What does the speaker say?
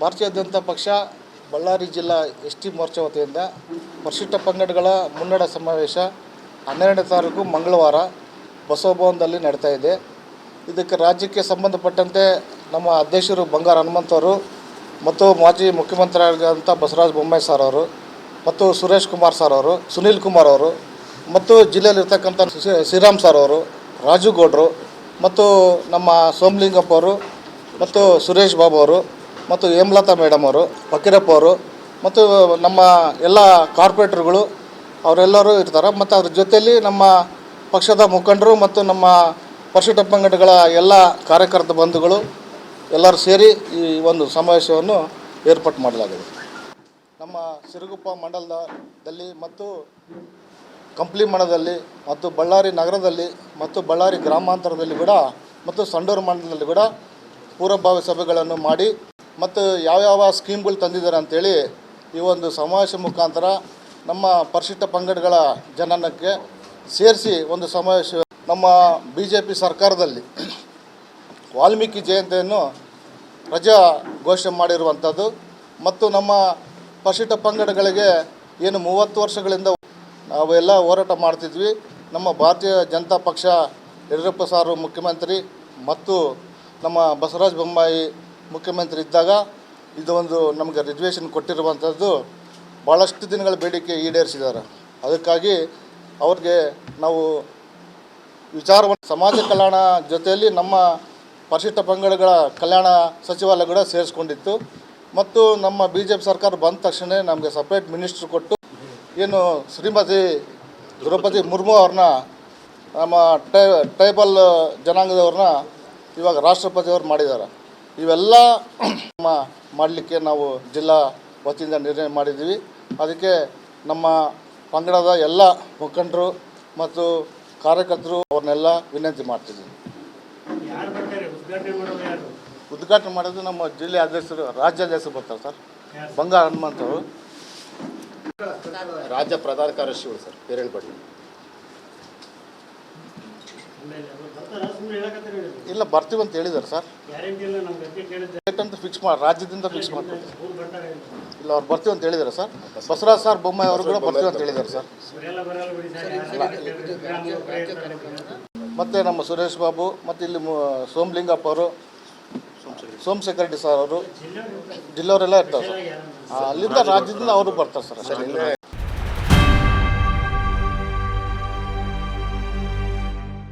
ಭಾರತೀಯ ಪಕ್ಷ ಬಳ್ಳಾರಿ ಜಿಲ್ಲಾ ಎಸ್ ಟಿ ಮೋರ್ಚಾ ವತಿಯಿಂದ ಪರಿಶಿಷ್ಟ ಪಂಗಡಗಳ ಮುನ್ನಡ ಸಮಾವೇಶ ಹನ್ನೆರಡನೇ ತಾರೀಕು ಮಂಗಳವಾರ ಬಸವಭವನದಲ್ಲಿ ನಡೀತಾ ಇದೆ. ಇದಕ್ಕೆ ರಾಜ್ಯಕ್ಕೆ ಸಂಬಂಧಪಟ್ಟಂತೆ ನಮ್ಮ ಅಧ್ಯಕ್ಷರು ಬಂಗಾರ ಹನುಮಂತವರು ಮತ್ತು ಮಾಜಿ ಮುಖ್ಯಮಂತ್ರಿ ಬಸರಾಜ್ ಬಸವರಾಜ ಬೊಮ್ಮಾಯಿ ಸರ್ ಅವರು ಮತ್ತು ಸುರೇಶ್ ಕುಮಾರ್ ಸರ್ ಅವರು, ಸುನೀಲ್ ಕುಮಾರ್ ಅವರು ಮತ್ತು ಜಿಲ್ಲೆಯಲ್ಲಿರ್ತಕ್ಕಂಥ ಶ್ರೀ- ಶ್ರೀರಾಮ್ ಸರ್ ಅವರು, ರಾಜು ಗೌಡ್ರು ಮತ್ತು ನಮ್ಮ ಸೋಮಲಿಂಗಪ್ಪ ಅವರು ಮತ್ತು ಸುರೇಶ್ ಬಾಬು ಅವರು ಮತ್ತು ಹೇಮಲತಾ ಮೇಡಮ್ ಅವರು, ಫಕೀರಪ್ಪ ಅವರು, ಮತ್ತು ನಮ್ಮ ಎಲ್ಲ ಕಾರ್ಪೊರೇಟರ್ಗಳು, ಅವರೆಲ್ಲರೂ ಇರ್ತಾರೆ. ಮತ್ತು ಅದ್ರ ಜೊತೆಯಲ್ಲಿ ನಮ್ಮ ಪಕ್ಷದ ಮುಖಂಡರು ಮತ್ತು ನಮ್ಮ ಪರಿಶಿಷ್ಟ ಪಂಗಡಗಳ ಎಲ್ಲ ಕಾರ್ಯಕರ್ತ ಬಂಧುಗಳು ಎಲ್ಲರೂ ಸೇರಿ ಈ ಒಂದು ಸಮಾವೇಶವನ್ನು ಏರ್ಪಾಟು ಮಾಡಲಾಗಿದೆ. ನಮ್ಮ ಸಿರುಗುಪ್ಪ ಮಂಡಲದಲ್ಲಿ ಮತ್ತು ಕಂಪ್ಲಿ ಮಂಡಲದಲ್ಲಿ ಮತ್ತು ಬಳ್ಳಾರಿ ನಗರದಲ್ಲಿ ಮತ್ತು ಬಳ್ಳಾರಿ ಗ್ರಾಮಾಂತರದಲ್ಲಿ ಕೂಡ ಮತ್ತು ಸಂಡೂರು ಮಂಡಲದಲ್ಲಿ ಕೂಡ ಪೂರ್ವಭಾವಿ ಸಭೆಗಳನ್ನು ಮಾಡಿ ಮತ್ತು ಯಾವ್ಯಾವ ಸ್ಕೀಮ್ಗಳು ತಂದಿದ್ದಾರೆ ಅಂಥೇಳಿ ಈ ಒಂದು ಸಮಾವೇಶ ಮುಖಾಂತರ ನಮ್ಮ ಪರಿಶಿಷ್ಟ ಪಂಗಡಗಳ ಜನನಕ್ಕೆ ಸೇರಿಸಿ ಒಂದು ಸಮಾವೇಶ ನಮ್ಮ ಬಿ ಜೆ ಪಿ ಸರ್ಕಾರದಲ್ಲಿ ವಾಲ್ಮೀಕಿ ಜಯಂತಿಯನ್ನು ರಜಾ ಘೋಷಣೆ ಮಾಡಿರುವಂಥದ್ದು ಮತ್ತು ನಮ್ಮ ಪರಿಶಿಷ್ಟ ಪಂಗಡಗಳಿಗೆ ಏನು ಮೂವತ್ತು ವರ್ಷಗಳಿಂದ ನಾವೆಲ್ಲ ಹೋರಾಟ ಮಾಡ್ತಿದ್ವಿ. ನಮ್ಮ ಭಾರತೀಯ ಜನತಾ ಪಕ್ಷ ಯಡಿಯೂರಪ್ಪ ಸಾರು ಮುಖ್ಯಮಂತ್ರಿ ಮತ್ತು ನಮ್ಮ ಬಸವರಾಜ ಬೊಮ್ಮಾಯಿ ಮುಖ್ಯಮಂತ್ರಿ ಇದ್ದಾಗ ಇದು ಒಂದು ನಮಗೆ ರಿಸರ್ವೇಷನ್ ಕೊಟ್ಟಿರುವಂಥದ್ದು ಭಾಳಷ್ಟು ದಿನಗಳ ಬೇಡಿಕೆ ಈಡೇರಿಸಿದ್ದಾರೆ. ಅದಕ್ಕಾಗಿ ಅವ್ರಿಗೆ ನಾವು ವಿಚಾರವನ್ನು ಸಮಾಜ ಕಲ್ಯಾಣ ಜೊತೆಯಲ್ಲಿ ನಮ್ಮ ಪರಿಶಿಷ್ಟ ಪಂಗಡಗಳ ಕಲ್ಯಾಣ ಸಚಿವಾಲಯ ಕೂಡ ಸೇರಿಸ್ಕೊಂಡಿತ್ತು. ಮತ್ತು ನಮ್ಮ ಬಿ ಜೆ ಪಿ ಸರ್ಕಾರ ಬಂದ ತಕ್ಷಣ ನಮಗೆ ಸಪ್ರೇಟ್ ಮಿನಿಸ್ಟ್ರ್ ಕೊಟ್ಟು ಏನು ಶ್ರೀಮತಿ ದ್ರೌಪದಿ ಮುರ್ಮು ಅವ್ರನ್ನ ನಮ್ಮ ಟೈ ಟ್ರೈಬಲ್ ಜನಾಂಗದವ್ರನ್ನ ಇವಾಗ ರಾಷ್ಟ್ರಪತಿಯವರು ಮಾಡಿದ್ದಾರೆ. ಇವೆಲ್ಲ ನಮ್ಮ ಮಾಡಲಿಕ್ಕೆ ನಾವು ಜಿಲ್ಲಾ ವತಿಯಿಂದ ನಿರ್ಣಯ ಮಾಡಿದ್ದೀವಿ. ಅದಕ್ಕೆ ನಮ್ಮ ಪಂಗಡದ ಎಲ್ಲ ಮುಖಂಡರು ಮತ್ತು ಕಾರ್ಯಕರ್ತರು ಅವ್ರನ್ನೆಲ್ಲ ವಿನಂತಿ ಮಾಡ್ತಿದ್ದೀವಿ ಯಾರು ಬರ್ತಾರೆ? ಉದ್ಘಾಟನೆ ಮಾಡೋದು ಉದ್ಘಾಟನೆ ಮಾಡೋದು ನಮ್ಮ ಜಿಲ್ಲೆ ಅಧ್ಯಕ್ಷರು ರಾಜ್ಯಾಧ್ಯಕ್ಷರು ಬರ್ತಾರೆ ಸರ್. ಬಂಗಾರ ಹನುಮಂತ ಅವರು. ರಾಜ್ಯ ಪ್ರಧಾನ ಕಾರ್ಯದರ್ಶಿಗಳು ಸರ್ ಹಿರೇಳ್ಬಡಿ ಇಲ್ಲ, ಬರ್ತೀವಿ ಅಂತ ಹೇಳಿದ್ದಾರೆ ಸರ್ ಡೇಟ್ ಅಂತ ಫಿಕ್ಸ್ ಮಾಡಿ ರಾಜ್ಯದಿಂದ ಫಿಕ್ಸ್ ಮಾಡ್ತಾರೆ. ಇಲ್ಲ, ಅವ್ರು ಬರ್ತೀವಿ ಅಂತ ಹೇಳಿದ್ದಾರೆ ಸರ್ ಬಸವರಾಜ್ ಸರ್ ಬೊಮ್ಮಾಯಿ ಅವರು ಕೂಡ ಬರ್ತೀವಿ ಅಂತ ಹೇಳಿದ್ದಾರೆ ಸರ್. ಮತ್ತು ನಮ್ಮ ಸುರೇಶ್ ಬಾಬು, ಮತ್ತು ಇಲ್ಲಿ ಸೋಮಲಿಂಗಪ್ಪ ಅವರು, ಸೋಮಶೇಖರ್ ರೆಡ್ಡಿ ಸರ್ ಅವರು. ಜಿಲ್ಲೆಯವರೆಲ್ಲ ಇರ್ತಾರೆ ಸರ್ ಅಲ್ಲಿಂದ ರಾಜ್ಯದಿಂದ ಅವರು ಬರ್ತಾರೆ ಸರ್